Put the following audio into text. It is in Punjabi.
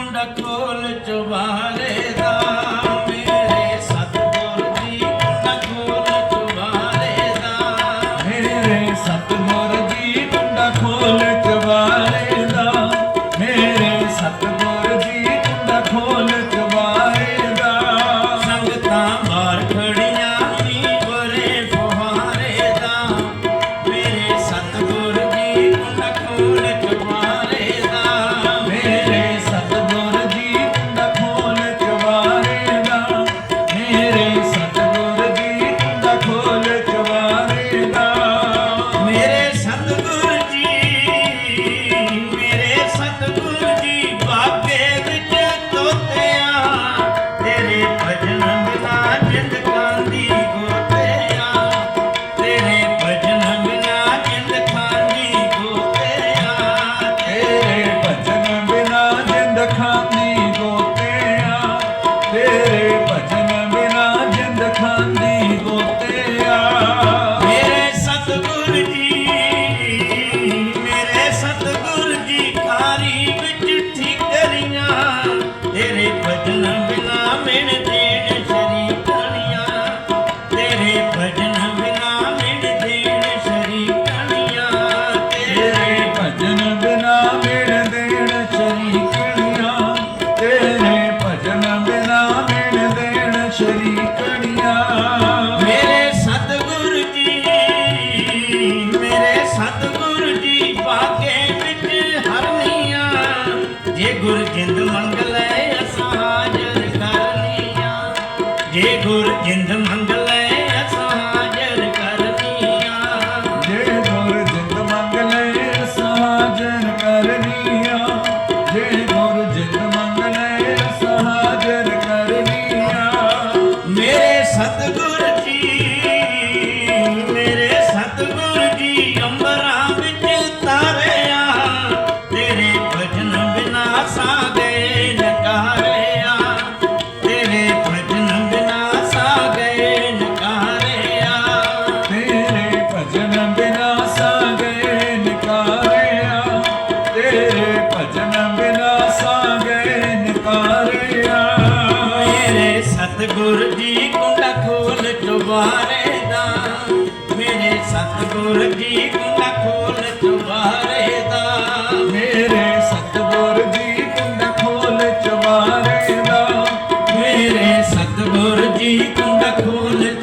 ਮੁੰਡਾ ਕੋਲ ਚੁਬਾਰੇ ਜੇ ਗੁਰ ਜਿੰਦ ਮੰਗਲੇ ਅਸਾਂ ਹਾਜ਼ਰ ਕਰਨੀਆਂ। ਜੇ ਗੁਰ ਜਿੰਦ ਮੰਗਲੇ ਅਸਾਂ ਹਾਜ਼ਰ ਕਰਨੀਆਂ। ਜੇ ਗੁਰ ਜਿੰਦ ਮੰਗਲੇ ਅਸਾਂ ਹਾਜ਼ਰ ਕਰਨੀਆਂ। ਜੇ ਗੁਰ ਜਿੰਦ ਮੰਗਲੇ ਸਤਗੁਰ ਜੀ ਕੁੰਡਾ ਖੋਲ ਚੁਬਾਰੇ ਦਾ। ਮੇਰੇ ਸਤਗੁਰ ਜੀ ਕੁੰਡਾ ਖੋਲ ਚੁਬਾਰੇ ਦਾ। ਮੇਰੇ ਸਤਗੁਰ ਜੀ ਕੁੰਡਾ ਖੋਲ ਚੁਬਾਰੇ ਦਾ। ਮੇਰੇ ਸਤਗੁਰ ਜੀ ਕੁੰਡਾ ਖੋਲ